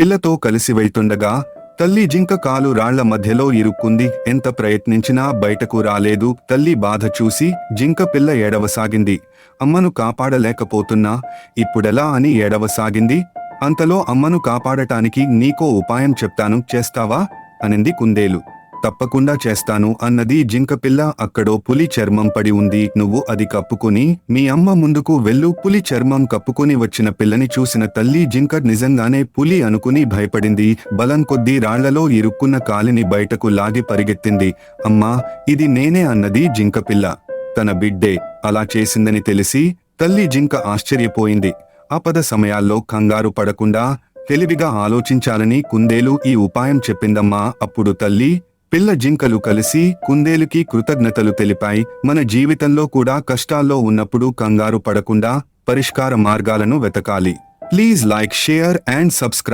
పిల్లతో కలిసి వెళ్తుండగా తల్లి జింక కాలు రాళ్ళ మధ్యలో ఇరుక్కుంది. ఎంత ప్రయత్నించినా బయటకు రాలేదు. తల్లి బాధ చూసి జింక పిల్ల ఏడవసాగింది. అమ్మను కాపాడలేకపోతున్నా ఇప్పుడెలా అని ఏడవసాగింది. అంతలో అమ్మను కాపాడటానికి నీకో ఉపాయం చెప్తాను చేస్తావా? అనింది కుందేలు. తప్పకుండా చేస్తాను అన్నది జింకపిల్ల అక్కడో పులి చర్మం పడి ఉంది. నువ్వు అది కప్పుకుని మీ అమ్మ ముందుకు వెళ్ళు. పులి చర్మం కప్పుకుని వచ్చిన పిల్లని చూసిన తల్లి జింక నిజంగానే పులి అనుకుని భయపడింది. బలం కొద్దీ రాళ్ళలో ఇరుక్కున్న కాలిని బయటకు లాగి పరిగెత్తింది. అమ్మా ఇది నేనే అన్నది జింకపిల్ల తన బిడ్డే అలా చేసిందని తెలిసి తల్లి జింక ఆశ్చర్యపోయింది. ఆపద సమయాల్లో కంగారు పడకుండా తెలివిగా ఆలోచించాలని కుందేలు ఈ ఉపాయం చెప్పిందమ్మా. అప్పుడు తల్లి పిల్ల జింకలు కలిసి కుందేలుకి కృతజ్ఞతలు తెలిపాయి. మన జీవితంలో కూడా కష్టాల్లో ఉన్నప్పుడు కంగారు పడకుండా పరిష్కార మార్గాలను వెతకాలి. Please like share and subscribe.